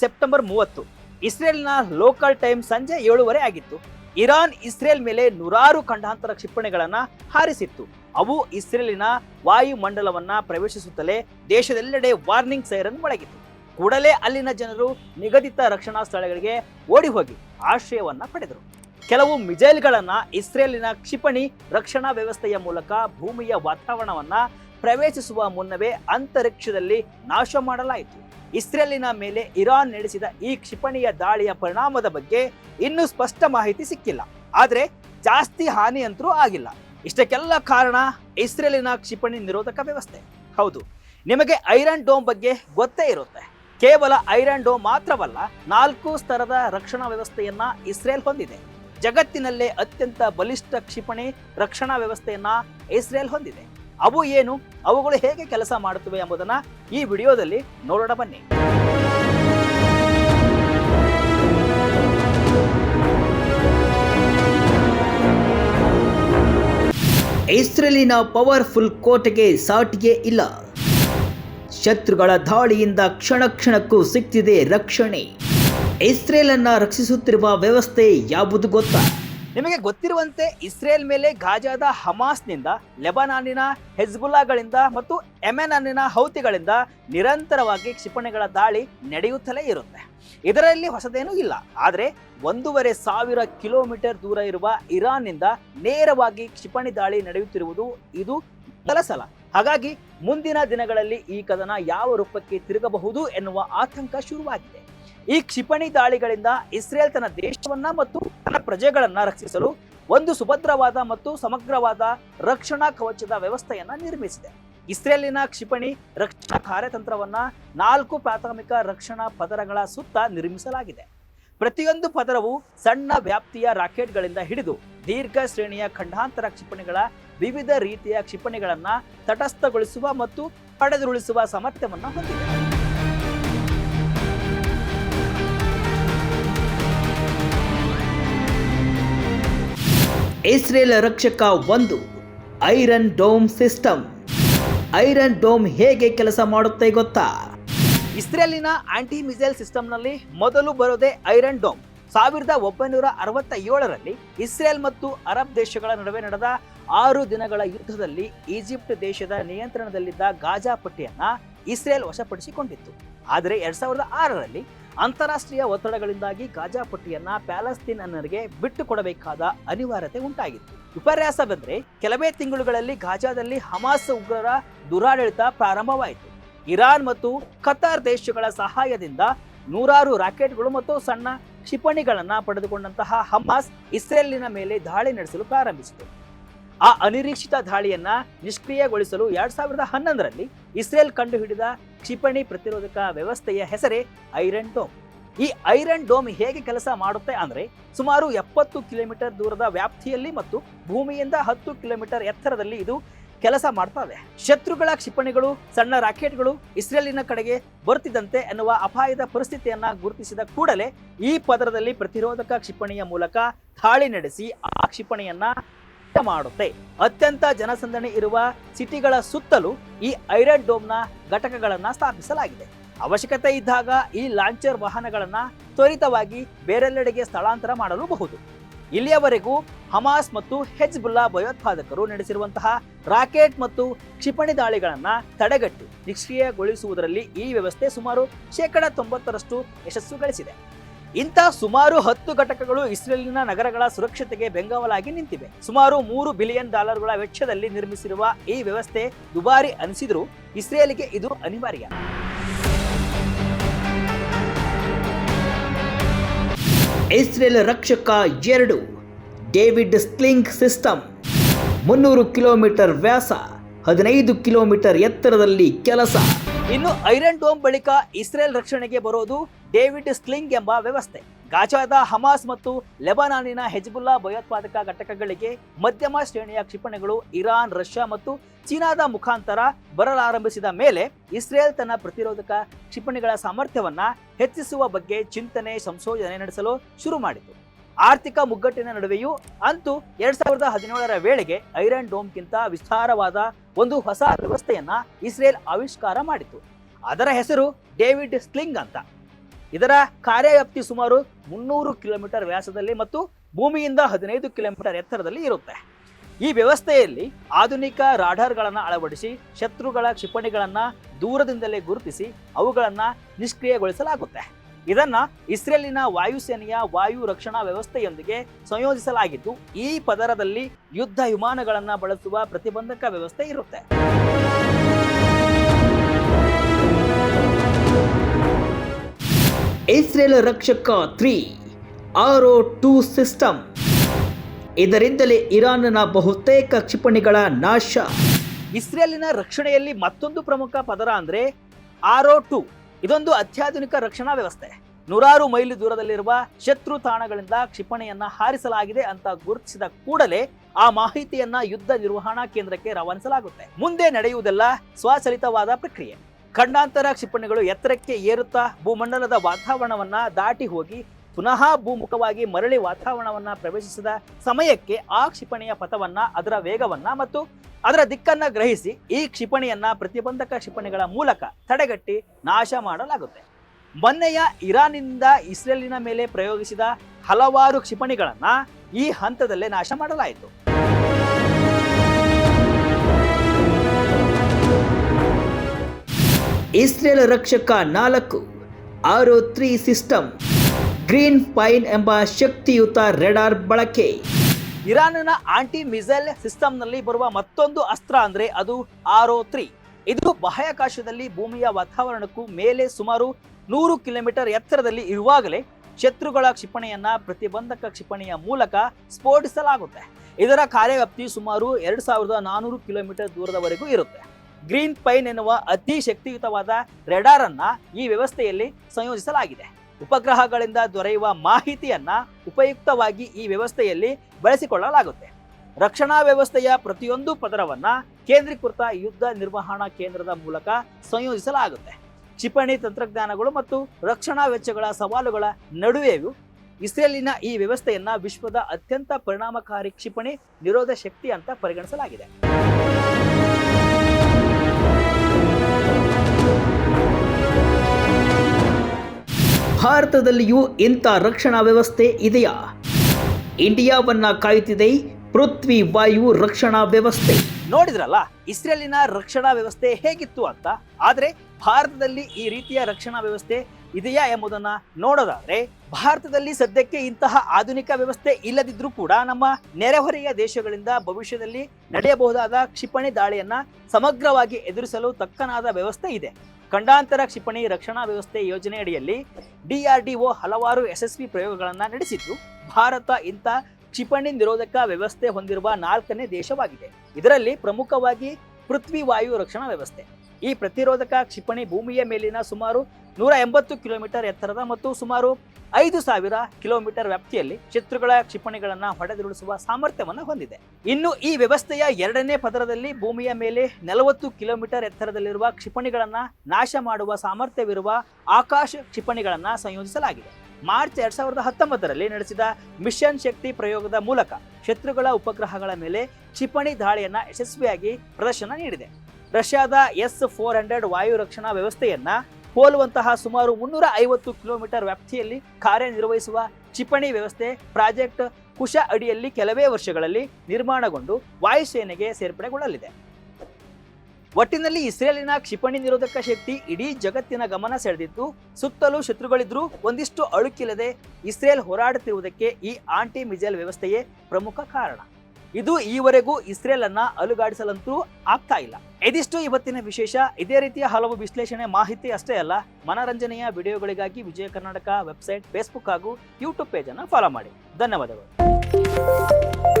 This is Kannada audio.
ಸೆಪ್ಟೆಂಬರ್ ಮೂವತ್ತು, ಇಸ್ರೇಲ್ನ ಲೋಕಲ್ ಟೈಮ್ ಸಂಜೆ ಏಳುವರೆ ಆಗಿತ್ತು. ಇರಾನ್, ಇಸ್ರೇಲ್ ಮೇಲೆ ನೂರಾರು ಖಂಡಾಂತರ ಕ್ಷಿಪಣಿಗಳನ್ನ ಹಾರಿಸಿತ್ತು. ಅವು ಇಸ್ರೇಲಿನ ವಾಯುಮಂಡಲವನ್ನ ಪ್ರವೇಶಿಸುತ್ತಲೇ ದೇಶದೆಲ್ಲೆಡೆ ವಾರ್ನಿಂಗ್ ಸೈರನ್ ಮೊಳಗಿತ್ತು. ಕೂಡಲೇ ಅಲ್ಲಿನ ಜನರು ನಿಗದಿತ ರಕ್ಷಣಾ ಸ್ಥಳಗಳಿಗೆ ಓಡಿ ಹೋಗಿ ಆಶ್ರಯವನ್ನ ಪಡೆದರು. ಕೆಲವು ಮಿಜೈಲ್ಗಳನ್ನ ಇಸ್ರೇಲಿನ ಕ್ಷಿಪಣಿ ರಕ್ಷಣಾ ವ್ಯವಸ್ಥೆಯ ಮೂಲಕ ಭೂಮಿಯ ವಾತಾವರಣವನ್ನ ಪ್ರವೇಶಿಸುವ ಮುನ್ನವೇ ಅಂತರಿಕ್ಷದಲ್ಲಿ ನಾಶ ಮಾಡಲಾಯಿತು. ಇಸ್ರೇಲಿನ ಮೇಲೆ ಇರಾನ್ ನಡೆಸಿದ ಈ ಕ್ಷಿಪಣಿಯ ದಾಳಿಯ ಪರಿಣಾಮದ ಬಗ್ಗೆ ಇನ್ನೂ ಸ್ಪಷ್ಟ ಮಾಹಿತಿ ಸಿಕ್ಕಿಲ್ಲ. ಆದರೆ ಜಾಸ್ತಿ ಹಾನಿ ಅಂತರೂ ಆಗಿಲ್ಲ. ಇಷ್ಟಕ್ಕೆಲ್ಲ ಕಾರಣ ಇಸ್ರೇಲಿನ ಕ್ಷಿಪಣಿ ನಿರೋಧಕ ವ್ಯವಸ್ಥೆ. ಹೌದು, ನಿಮಗೆ ಐರನ್ ಡೋಮ್ ಬಗ್ಗೆ ಗೊತ್ತೇ ಇರುತ್ತೆ. ಕೇವಲ ಐರನ್ ಡೋಮ್ ಮಾತ್ರವಲ್ಲ, ನಾಲ್ಕು ಸ್ತರದ ರಕ್ಷಣಾ ವ್ಯವಸ್ಥೆಯನ್ನ ಇಸ್ರೇಲ್ ಹೊಂದಿದೆ. ಜಗತ್ತಿನಲ್ಲೇ ಅತ್ಯಂತ ಬಲಿಷ್ಠ ಕ್ಷಿಪಣಿ ರಕ್ಷಣಾ ವ್ಯವಸ್ಥೆಯನ್ನ ಇಸ್ರೇಲ್ ಹೊಂದಿದೆ. ಅವು ಏನು? ಅವುಗಳು ಹೇಗೆ ಕೆಲಸ ಮಾಡುತ್ತವೆ ಎಂಬುದನ್ನು ಈ ವಿಡಿಯೋದಲ್ಲಿ ನೋಡೋಣ ಬನ್ನಿ. ಇಸ್ರೇಲಿನ ಪವರ್ಫುಲ್ ಕೋಟೆಗೆ ಸಾಟಿಗೆ ಇಲ್ಲ. ಶತ್ರುಗಳ ದಾಳಿಯಿಂದ ಕ್ಷಣ ಕ್ಷಣಕ್ಕೂ ಸಿಗ್ತಿದೆ ರಕ್ಷಣೆ. ಇಸ್ರೇಲ್ ಅನ್ನ ರಕ್ಷಿಸುತ್ತಿರುವ ವ್ಯವಸ್ಥೆ ಯಾವುದು ಗೊತ್ತಾ? ನಿಮಗೆ ಗೊತ್ತಿರುವಂತೆ ಇಸ್ರೇಲ್ ಮೇಲೆ ಗಾಜಾದ ಹಮಾಸ್ನಿಂದ ಲೆಬನಾನಿನ ಹೆಜ್ಬುಲಾಗಳಿಂದ ಮತ್ತು ಎಮೆನಾನಿನ ಹೌತಿಗಳಿಂದ ನಿರಂತರವಾಗಿ ಕ್ಷಿಪಣಿಗಳ ದಾಳಿ ನಡೆಯುತ್ತಲೇ ಇರುತ್ತೆ. ಇದರಲ್ಲಿ ಹೊಸದೇನೂ ಇಲ್ಲ. ಆದರೆ ಒಂದೂವರೆ ಸಾವಿರ ಕಿಲೋಮೀಟರ್ ದೂರ ಇರುವ ಇರಾನ್ನಿಂದ ನೇರವಾಗಿ ಕ್ಷಿಪಣಿ ದಾಳಿ ನಡೆಯುತ್ತಿರುವುದು ಇದು ಕಲಸಲ ಸಲ ಹಾಗಾಗಿ ಮುಂದಿನ ದಿನಗಳಲ್ಲಿ ಈ ಕದನ ಯಾವ ರೂಪಕ್ಕೆ ತಿರುಗಬಹುದು ಎನ್ನುವ ಆತಂಕ ಶುರುವಾಗಿದೆ. ಈ ಕ್ಷಿಪಣಿ ದಾಳಿಗಳಿಂದ ಇಸ್ರೇಲ್ ತನ್ನ ದೇಶವನ್ನ ಮತ್ತು ತನ್ನ ಪ್ರಜೆಗಳನ್ನ ರಕ್ಷಿಸಲು ಒಂದು ಸುಭದ್ರವಾದ ಮತ್ತು ಸಮಗ್ರವಾದ ರಕ್ಷಣಾ ಕವಚದ ವ್ಯವಸ್ಥೆಯನ್ನ ನಿರ್ಮಿಸಿದೆ. ಇಸ್ರೇಲಿನ ಕ್ಷಿಪಣಿ ರಕ್ಷಣಾ ಕಾರ್ಯತಂತ್ರವನ್ನ ನಾಲ್ಕು ಪ್ರಾಥಮಿಕ ರಕ್ಷಣಾ ಪದರಗಳ ಸುತ್ತ ನಿರ್ಮಿಸಲಾಗಿದೆ. ಪ್ರತಿಯೊಂದು ಪದರವು ಸಣ್ಣ ವ್ಯಾಪ್ತಿಯ ರಾಕೆಟ್ಗಳಿಂದ ಹಿಡಿದು ದೀರ್ಘ ಶ್ರೇಣಿಯ ಖಂಡಾಂತರ ಕ್ಷಿಪಣಿಗಳ ವಿವಿಧ ರೀತಿಯ ಕ್ಷಿಪಣಿಗಳನ್ನ ತಟಸ್ಥಗೊಳಿಸುವ ಮತ್ತು ಪಡೆದುರುಳಿಸುವ ಸಾಮರ್ಥ್ಯವನ್ನು ಹೊಂದಿದೆ. ಇಸ್ರೇಲ್ ರಕ್ಷಕ ಒಂದು, iron dome system. Iron dome ಹೇಗೆ ಕೆಲಸ ಮಾಡುತ್ತೆ ಗೊತ್ತಾ? ಇಸ್ರೇಲಿನ ಆಂಟಿ ಮಿಸೈಲ್ ಸಿಸ್ಟಮ್ನಲ್ಲಿ ಮೊದಲು ಬರೋದೇ ಐರನ್ ಡೋಮ್. ಸಾವಿರದ ಒಂಬೈನೂರ ಅರವತ್ತ ಏಳರಲ್ಲಿ ಇಸ್ರೇಲ್ ಮತ್ತು ಅರಬ್ ದೇಶಗಳ ನಡುವೆ ನಡೆದ ಆರು ದಿನಗಳ ಯುದ್ಧದಲ್ಲಿ ಈಜಿಪ್ಟ್ ದೇಶದ ನಿಯಂತ್ರಣದಲ್ಲಿದ್ದ ಗಾಜಾ ಪಟ್ಟಿಯನ್ನ ಇಸ್ರೇಲ್ ವಶಪಡಿಸಿಕೊಂಡಿತ್ತು. ಆದರೆ ಎರಡ್ ಸಾವಿರದ ಆರರಲ್ಲಿ ಅಂತಾರಾಷ್ಟ್ರೀಯ ಒತ್ತಡಗಳಿಂದಾಗಿ ಗಾಜಾ ಪಟ್ಟಿಯನ್ನ ಪ್ಯಾಲೆಸ್ತೀನರಿಗೆ ಬಿಟ್ಟು ಕೊಡಬೇಕಾದ ಅನಿವಾರ್ಯತೆ ಉಂಟಾಗಿತ್ತು. ವಿಪರ್ಯಾಸ ಬಂದ್ರೆ ಕೆಲವೇ ತಿಂಗಳುಗಳಲ್ಲಿ ಗಾಜಾದಲ್ಲಿ ಹಮಾಸ್ ಉಗ್ರರ ದುರಾಡಳಿತ ಪ್ರಾರಂಭವಾಯಿತು. ಇರಾನ್ ಮತ್ತು ಕತಾರ್ ದೇಶಗಳ ಸಹಾಯದಿಂದ ನೂರಾರು ರಾಕೆಟ್ಗಳು ಮತ್ತು ಸಣ್ಣ ಕ್ಷಿಪಣಿಗಳನ್ನು ಪಡೆದುಕೊಂಡಂತಹ ಹಮಾಸ್ ಇಸ್ರೇಲಿನ ಮೇಲೆ ದಾಳಿ ನಡೆಸಲು ಪ್ರಾರಂಭಿಸಿತು. ಆ ಅನಿರೀಕ್ಷಿತ ದಾಳಿಯನ್ನ ನಿಷ್ಕ್ರಿಯಗೊಳಿಸಲು ಎರಡ್ ಸಾವಿರದ ಹನ್ನೊಂದರಲ್ಲಿ ಇಸ್ರೇಲ್ ಕಂಡುಹಿಡಿದ ಕ್ಷಿಪಣಿ ಪ್ರತಿರೋಧಕ ವ್ಯವಸ್ಥೆಯ ಹೆಸರೇ ಐರನ್ ಡೋಮ್. ಈ ಐರನ್ ಡೋಮ್ ಹೇಗೆ ಕೆಲಸ ಮಾಡುತ್ತೆ ಅಂದ್ರೆ ಸುಮಾರು ಎಪ್ಪತ್ತು ಕಿಲೋಮೀಟರ್ ದೂರದ ವ್ಯಾಪ್ತಿಯಲ್ಲಿ ಮತ್ತು ಭೂಮಿಯಿಂದ ಹತ್ತು ಕಿಲೋಮೀಟರ್ ಎತ್ತರದಲ್ಲಿ ಇದು ಕೆಲಸ ಮಾಡ್ತಾ ಶತ್ರುಗಳ ಕ್ಷಿಪಣಿಗಳು, ಸಣ್ಣ ರಾಕೆಟ್ಗಳು ಇಸ್ರೇಲಿನ ಕಡೆಗೆ ಬರುತ್ತಿದ್ದಂತೆ ಎನ್ನುವ ಅಪಾಯದ ಪರಿಸ್ಥಿತಿಯನ್ನ ಗುರುತಿಸಿದ ಕೂಡಲೇ ಈ ಪದರದಲ್ಲಿ ಪ್ರತಿರೋಧಕ ಕ್ಷಿಪಣಿಯ ಮೂಲಕ ದಾಳಿ ನಡೆಸಿ ಆ ಕ್ಷಿಪಣಿಯನ್ನ ಮಾಡುತ್ತೆ. ಅತ್ಯಂತ ಜನಸಂದಣಿ ಇರುವ ಸಿಟಿಗಳ ಸುತ್ತಲೂ ಈ ಐರನ್ ಡೋಮ್ನ ಘಟಕಗಳನ್ನ ಸ್ಥಾಪಿಸಲಾಗಿದೆ. ಅವಶ್ಯಕತೆ ಇದ್ದಾಗ ಈ ಲಾಂಚರ್ ವಾಹನಗಳನ್ನ ತ್ವರಿತವಾಗಿ ಬೇರೆಲ್ಲೆಡೆಗೆ ಸ್ಥಳಾಂತರ ಮಾಡಲೂಬಹುದು. ಇಲ್ಲಿಯವರೆಗೂ ಹಮಾಸ್ ಮತ್ತು ಹೆಜ್ಬುಲ್ಲಾ ಭಯೋತ್ಪಾದಕರು ನಡೆಸಿರುವಂತಹ ರಾಕೆಟ್ ಮತ್ತು ಕ್ಷಿಪಣಿ ದಾಳಿಗಳನ್ನ ತಡೆಗಟ್ಟಿ ನಿಷ್ಕ್ರಿಯಗೊಳಿಸುವುದರಲ್ಲಿ ಈ ವ್ಯವಸ್ಥೆ ಸುಮಾರು ಶೇಕಡ ತೊಂಬತ್ತರಷ್ಟು ಯಶಸ್ಸು ಗಳಿಸಿದೆ. ಇಂಥ ಸುಮಾರು ಹತ್ತು ಘಟಕಗಳು ಇಸ್ರೇಲಿನ ನಗರಗಳ ಸುರಕ್ಷತೆಗೆ ಬೆಂಗಾವಲಾಗಿ ನಿಂತಿವೆ. ಸುಮಾರು ಮೂರು ಬಿಲಿಯನ್ ಡಾಲರ್ಗಳ ವೆಚ್ಚದಲ್ಲಿ ನಿರ್ಮಿಸಿರುವ ಈ ವ್ಯವಸ್ಥೆ ದುಬಾರಿ ಅನಿಸಿದರೂ ಇಸ್ರೇಲಿಗೆ ಇದು ಅನಿವಾರ್ಯ. ಇಸ್ರೇಲ್ ರಕ್ಷಕ ಎರಡು ಡೇವಿಡ್ ಸ್ಲಿಂಗ್ ಸಿಸ್ಟಮ್ ಮುನ್ನೂರು ಕಿಲೋಮೀಟರ್ ವ್ಯಾಸ ಹದಿನೈದು ಕಿಲೋಮೀಟರ್ ಎತ್ತರದಲ್ಲಿ ಕೆಲಸ. ಇನ್ನು ಐರನ್ ಡೋಮ್ ಬಳಿಕ ಇಸ್ರೇಲ್ ರಕ್ಷಣೆಗೆ ಬರೋದು ಡೇವಿಡ್ ಸ್ಲಿಂಗ್ ಎಂಬ ವ್ಯವಸ್ಥೆ. ಗಾಜಾದ ಹಮಾಸ್ ಮತ್ತು ಲೆಬನಾನಿನ ಹೆಜ್ಬುಲ್ಲಾ ಭಯೋತ್ಪಾದಕ ಘಟಕಗಳಿಗೆ ಮಧ್ಯಮ ಶ್ರೇಣಿಯ ಕ್ಷಿಪಣಿಗಳು ಇರಾನ್, ರಷ್ಯಾ ಮತ್ತು ಚೀನಾದ ಮುಖಾಂತರ ಬರಲಾರಂಭಿಸಿದ ಮೇಲೆ ಇಸ್ರೇಲ್ ತನ್ನ ಪ್ರತಿರೋಧಕ ಕ್ಷಿಪಣಿಗಳ ಸಾಮರ್ಥ್ಯವನ್ನ ಹೆಚ್ಚಿಸುವ ಬಗ್ಗೆ ಚಿಂತನೆ, ಸಂಶೋಧನೆ ನಡೆಸಲು ಶುರು ಮಾಡಿತು. ಆರ್ಥಿಕ ಮುಗ್ಗಟ್ಟಿನ ನಡುವೆಯೂ ಅಂತೂ ಎರಡ್ ಸಾವಿರದ ಹದಿನೇಳರ ವೇಳೆಗೆ ಐರನ್ ಡೋಮ್ಗಿಂತ ವಿಸ್ತಾರವಾದ ಒಂದು ಹೊಸ ವ್ಯವಸ್ಥೆಯನ್ನ ಇಸ್ರೇಲ್ ಆವಿಷ್ಕಾರ ಮಾಡಿತು. ಅದರ ಹೆಸರು ಡೇವಿಡ್ ಸ್ಲಿಂಗ್ ಅಂತ. ಇದರ ಕಾರ್ಯವ್ಯಾಪ್ತಿ ಸುಮಾರು ಮುನ್ನೂರು ಕಿಲೋಮೀಟರ್ ವ್ಯಾಸದಲ್ಲಿ ಮತ್ತು ಭೂಮಿಯಿಂದ ಹದಿನೈದು ಕಿಲೋಮೀಟರ್ ಎತ್ತರದಲ್ಲಿ ಇರುತ್ತೆ. ಈ ವ್ಯವಸ್ಥೆಯಲ್ಲಿ ಆಧುನಿಕ ರಾಡಾರ್ಗಳನ್ನು ಅಳವಡಿಸಿ, ಶತ್ರುಗಳ ಕ್ಷಿಪಣಿಗಳನ್ನು ದೂರದಿಂದಲೇ ಗುರುತಿಸಿ, ಅವುಗಳನ್ನು ನಿಷ್ಕ್ರಿಯಗೊಳಿಸಲಾಗುತ್ತೆ. ಇದನ್ನು ಇಸ್ರೇಲಿನ ವಾಯುಸೇನೆಯ ವಾಯು ರಕ್ಷಣಾ ವ್ಯವಸ್ಥೆಯೊಂದಿಗೆ ಸಂಯೋಜಿಸಲಾಗಿದ್ದು, ಈ ಪದರದಲ್ಲಿ ಯುದ್ಧ ವಿಮಾನಗಳನ್ನು ಬಳಸುವ ಪ್ರತಿಬಂಧಕ ವ್ಯವಸ್ಥೆ ಇರುತ್ತೆ. ಇಸ್ರೇಲ್ ರಕ್ಷಕ ತ್ರೀ, ಆರೋ ಟೂ ಸಿಸ್ಟಮ್. ಇದರಿಂದಲೇ ಇರಾನ್ನ ಬಹುತೇಕ ಕ್ಷಿಪಣಿಗಳ ನಾಶ. ಇಸ್ರೇಲಿನ ರಕ್ಷಣೆಯಲ್ಲಿ ಮತ್ತೊಂದು ಪ್ರಮುಖ ಪದರ ಅಂದ್ರೆ ಆರೋ ಟು, ಇದೊಂದು ಅತ್ಯಾಧುನಿಕ ರಕ್ಷಣಾ ವ್ಯವಸ್ಥೆ. ನೂರಾರು ಮೈಲು ದೂರದಲ್ಲಿರುವ ಶತ್ರು ತಾಣಗಳಿಂದ ಕ್ಷಿಪಣಿಯನ್ನ ಹಾರಿಸಲಾಗಿದೆ ಅಂತ ಗುರುತಿಸಿದ ಕೂಡಲೇ ಆ ಮಾಹಿತಿಯನ್ನ ಯುದ್ಧ ನಿರ್ವಹಣಾ ಕೇಂದ್ರಕ್ಕೆ ರವಾನಿಸಲಾಗುತ್ತೆ. ಮುಂದೆ ನಡೆಯುವುದೆಲ್ಲ ಸ್ವಚಲಿತವಾದ ಪ್ರಕ್ರಿಯೆ. ಖಂಡಾಂತರ ಕ್ಷಿಪಣಿಗಳು ಎತ್ತರಕ್ಕೆ ಏರುತ್ತಾ ಭೂಮಂಡಲದ ವಾತಾವರಣವನ್ನ ದಾಟಿ ಹೋಗಿ ಪುನಃ ಭೂಮುಖವಾಗಿ ಮರಳಿ ವಾತಾವರಣವನ್ನ ಪ್ರವೇಶಿಸಿದ ಸಮಯಕ್ಕೆ ಆ ಕ್ಷಿಪಣಿಯ ಪಥವನ್ನ, ಅದರ ವೇಗವನ್ನ ಮತ್ತು ಅದರ ದಿಕ್ಕನ್ನ ಗ್ರಹಿಸಿ ಈ ಕ್ಷಿಪಣಿಯನ್ನ ಪ್ರತಿಬಂಧಕ ಕ್ಷಿಪಣಿಗಳ ಮೂಲಕ ತಡೆಗಟ್ಟಿ ನಾಶ ಮಾಡಲಾಗುತ್ತೆ. ಮೊನ್ನೆಯ ಇರಾನ್ನಿಂದ ಇಸ್ರೇಲಿನ ಮೇಲೆ ಪ್ರಯೋಗಿಸಿದ ಹಲವಾರು ಕ್ಷಿಪಣಿಗಳನ್ನ ಈ ಹಂತದಲ್ಲೇ ನಾಶ ಮಾಡಲಾಯಿತು. ಇಸ್ರೇಲ್ ರಕ್ಷಕ ನಾಲ್ಕು ಆರು ತ್ರೀ ಸಿಸ್ಟಮ್ ಗ್ರೀನ್ ಪೈನ್ ಎಂಬ ಶಕ್ತಿಯುತ ರೆಡಾರ್ ಬಳಕೆ. ಇರಾನ್ನ ಆಂಟಿ ಮಿಸೈಲ್ ಸಿಸ್ಟಮ್ನಲ್ಲಿ ಬರುವ ಮತ್ತೊಂದು ಅಸ್ತ್ರ ಅಂದರೆ ಅದು ಆರೋ ತ್ರೀ. ಇದು ಬಾಹ್ಯಾಕಾಶದಲ್ಲಿ ಭೂಮಿಯ ವಾತಾವರಣಕ್ಕೂ ಮೇಲೆ ಸುಮಾರು ನೂರು ಕಿಲೋಮೀಟರ್ ಎತ್ತರದಲ್ಲಿ ಇರುವಾಗಲೇ ಶತ್ರುಗಳ ಕ್ಷಿಪಣಿಯನ್ನ ಪ್ರತಿಬಂಧಕ ಕ್ಷಿಪಣಿಯ ಮೂಲಕ ಸ್ಫೋಟಿಸಲಾಗುತ್ತೆ. ಇದರ ಕಾರ್ಯವ್ಯಾಪ್ತಿ ಸುಮಾರು ಎರಡು ಸಾವಿರದ ನಾನೂರು ಕಿಲೋಮೀಟರ್ ದೂರದವರೆಗೂ ಇರುತ್ತೆ. ಗ್ರೀನ್ ಪೈನ್ ಎನ್ನುವ ಅತಿ ಶಕ್ತಿಯುತವಾದ ರೆಡಾರ್ ಅನ್ನ ಈ ವ್ಯವಸ್ಥೆಯಲ್ಲಿ ಸಂಯೋಜಿಸಲಾಗಿದೆ. ಉಪಗ್ರಹಗಳಿಂದ ದೊರೆಯುವ ಮಾಹಿತಿಯನ್ನ ಉಪಯುಕ್ತವಾಗಿ ಈ ವ್ಯವಸ್ಥೆಯಲ್ಲಿ ಬಳಸಿಕೊಳ್ಳಲಾಗುತ್ತೆ. ರಕ್ಷಣಾ ವ್ಯವಸ್ಥೆಯ ಪ್ರತಿಯೊಂದು ಪದರವನ್ನ ಕೇಂದ್ರೀಕೃತ ಯುದ್ಧ ನಿರ್ವಹಣಾ ಕೇಂದ್ರದ ಮೂಲಕ ಸಂಯೋಜಿಸಲಾಗುತ್ತೆ. ಕ್ಷಿಪಣಿ ತಂತ್ರಜ್ಞಾನಗಳು ಮತ್ತು ರಕ್ಷಣಾ ವೆಚ್ಚಗಳ ಸವಾಲುಗಳ ನಡುವೆಯೂ ಇಸ್ರೇಲಿನ ಈ ವ್ಯವಸ್ಥೆಯನ್ನ ವಿಶ್ವದ ಅತ್ಯಂತ ಪರಿಣಾಮಕಾರಿ ಕ್ಷಿಪಣಿ ನಿರೋಧ ಶಕ್ತಿ ಅಂತ ಪರಿಗಣಿಸಲಾಗಿದೆ. ಭಾರತದಲ್ಲಿಯೂ ಇಂಥ ರಕ್ಷಣಾ ವ್ಯವಸ್ಥೆ ಇದೆಯಾ? ಇಂಡಿಯಾವನ್ನ ಕಾಯುತ್ತಿದೆ ಪೃಥ್ವಿ ವಾಯು ರಕ್ಷಣಾ ವ್ಯವಸ್ಥೆ. ನೋಡಿದ್ರಲ್ಲ, ಇಸ್ರೇಲಿನ ರಕ್ಷಣಾ ವ್ಯವಸ್ಥೆ ಹೇಗಿತ್ತು ಅಂತ? ಆದರೆ ಭಾರತದಲ್ಲಿ ಈ ರೀತಿಯ ರಕ್ಷಣಾ ವ್ಯವಸ್ಥೆ ಇದೆಯಾ ಎಂಬುದನ್ನ ನೋಡೋದಾದ್ರೆ, ಭಾರತದಲ್ಲಿ ಸದ್ಯಕ್ಕೆ ಇಂತಹ ಆಧುನಿಕ ವ್ಯವಸ್ಥೆ ಇಲ್ಲದಿದ್ರೂ ಕೂಡ ನಮ್ಮ ನೆರೆಹೊರೆಯ ದೇಶಗಳಿಂದ ಭವಿಷ್ಯದಲ್ಲಿ ನಡೆಯಬಹುದಾದ ಕ್ಷಿಪಣಿ ದಾಳಿಯನ್ನ ಸಮಗ್ರವಾಗಿ ಎದುರಿಸಲು ತಕ್ಕನಾದ ವ್ಯವಸ್ಥೆ ಇದೆ. ಖಂಡಾಂತರ ಕ್ಷಿಪಣಿ ರಕ್ಷಣಾ ವ್ಯವಸ್ಥೆ ಯೋಜನೆಯಡಿಯಲ್ಲಿ ಡಿಆರ್ಡಿಒ ಹಲವಾರು ಯಶಸ್ವಿ ಪ್ರಯೋಗಗಳನ್ನು ನಡೆಸಿದ್ದು, ಭಾರತ ಇಂಥ ಕ್ಷಿಪಣಿ ನಿರೋಧಕ ವ್ಯವಸ್ಥೆ ಹೊಂದಿರುವ ನಾಲ್ಕನೇ ದೇಶವಾಗಿದೆ. ಇದರಲ್ಲಿ ಪ್ರಮುಖವಾಗಿ ಪೃಥ್ವಿ ವಾಯು ರಕ್ಷಣಾ ವ್ಯವಸ್ಥೆ. ಈ ಪ್ರತಿರೋಧಕ ಕ್ಷಿಪಣಿ ಭೂಮಿಯ ಮೇಲಿನ ಸುಮಾರು ನೂರ ಎಂಬತ್ತು ಕಿಲೋಮೀಟರ್ ಎತ್ತರದ ಮತ್ತು ಸುಮಾರು ಐದು ಸಾವಿರ ಕಿಲೋಮೀಟರ್ ವ್ಯಾಪ್ತಿಯಲ್ಲಿ ಶತ್ರುಗಳ ಕ್ಷಿಪಣಿಗಳನ್ನು ಹೊಡೆದುರುಳಿಸುವ ಸಾಮರ್ಥ್ಯವನ್ನು ಹೊಂದಿದೆ. ಇನ್ನು ಈ ವ್ಯವಸ್ಥೆಯ ಎರಡನೇ ಪದರದಲ್ಲಿ ಭೂಮಿಯ ಮೇಲೆ ನಲವತ್ತು ಕಿಲೋಮೀಟರ್ ಎತ್ತರದಲ್ಲಿರುವ ಕ್ಷಿಪಣಿಗಳನ್ನು ನಾಶ ಮಾಡುವ ಸಾಮರ್ಥ್ಯವಿರುವ ಆಕಾಶ ಕ್ಷಿಪಣಿಗಳನ್ನು ಸಂಯೋಜಿಸಲಾಗಿದೆ. ಮಾರ್ಚ್ ಎರಡ್ ಸಾವಿರದ ಹತ್ತೊಂಬತ್ತರಲ್ಲಿ ನಡೆಸಿದ ಮಿಷನ್ ಶಕ್ತಿ ಪ್ರಯೋಗದ ಮೂಲಕ ಶತ್ರುಗಳ ಉಪಗ್ರಹಗಳ ಮೇಲೆ ಕ್ಷಿಪಣಿ ದಾಳಿಯನ್ನು ಯಶಸ್ವಿಯಾಗಿ ಪ್ರದರ್ಶನ ನೀಡಿದೆ. ರಷ್ಯಾದ ಎಸ್ ಫೋರ್ ಹಂಡ್ರೆಡ್ ವಾಯು ರಕ್ಷಣಾ ವ್ಯವಸ್ಥೆಯನ್ನ ಹೋಲುವಂತಹ ಸುಮಾರು ಮುನ್ನೂರ ಐವತ್ತು ಕಿಲೋಮೀಟರ್ ವ್ಯಾಪ್ತಿಯಲ್ಲಿ ಕಾರ್ಯನಿರ್ವಹಿಸುವ ಕ್ಷಿಪಣಿ ವ್ಯವಸ್ಥೆ ಪ್ರಾಜೆಕ್ಟ್ ಕುಶ ಅಡಿಯಲ್ಲಿ ಕೆಲವೇ ವರ್ಷಗಳಲ್ಲಿ ನಿರ್ಮಾಣಗೊಂಡು ವಾಯುಸೇನೆಗೆ ಸೇರ್ಪಡೆಗೊಳ್ಳಲಿದೆ. ಒಟ್ಟಿನಲ್ಲಿ ಇಸ್ರೇಲಿನ ಕ್ಷಿಪಣಿ ನಿರೋಧಕ ಶಕ್ತಿ ಇಡೀ ಜಗತ್ತಿನ ಗಮನ ಸೆಳೆದಿದ್ದು, ಸುತ್ತಲೂ ಶತ್ರುಗಳಿದ್ರೂ ಒಂದಿಷ್ಟು ಅಳುಕಿಲ್ಲದೆ ಇಸ್ರೇಲ್ ಹೋರಾಡುತ್ತಿರುವುದಕ್ಕೆ ಈ ಆಂಟಿ ಮಿಸೈಲ್ ವ್ಯವಸ್ಥೆಯೇ ಪ್ರಮುಖ ಕಾರಣ. ಇದು ಈವರೆಗೂ ಇಸ್ರೇಲ್ ಅನ್ನ ಅಲುಗಾಡಿಸಲಂತೂ ಆಗ್ತಾ ಇಲ್ಲ. ಇದಿಷ್ಟು ಇವತ್ತಿನ ವಿಶೇಷ. ಇದೇ ರೀತಿಯ ಹಲವು ವಿಶ್ಲೇಷಣೆ ಮಾಹಿತಿ ಅಷ್ಟೇ ಅಲ್ಲ, ಮನರಂಜನೆಯ ವಿಡಿಯೋಗಳಿಗಾಗಿ ವಿಜಯ ಕರ್ನಾಟಕ ವೆಬ್ಸೈಟ್, ಫೇಸ್ಬುಕ್ ಹಾಗೂ ಯೂಟ್ಯೂಬ್ ಪೇಜ್ ಅನ್ನು ಫಾಲೋ ಮಾಡಿ. ಧನ್ಯವಾದಗಳು.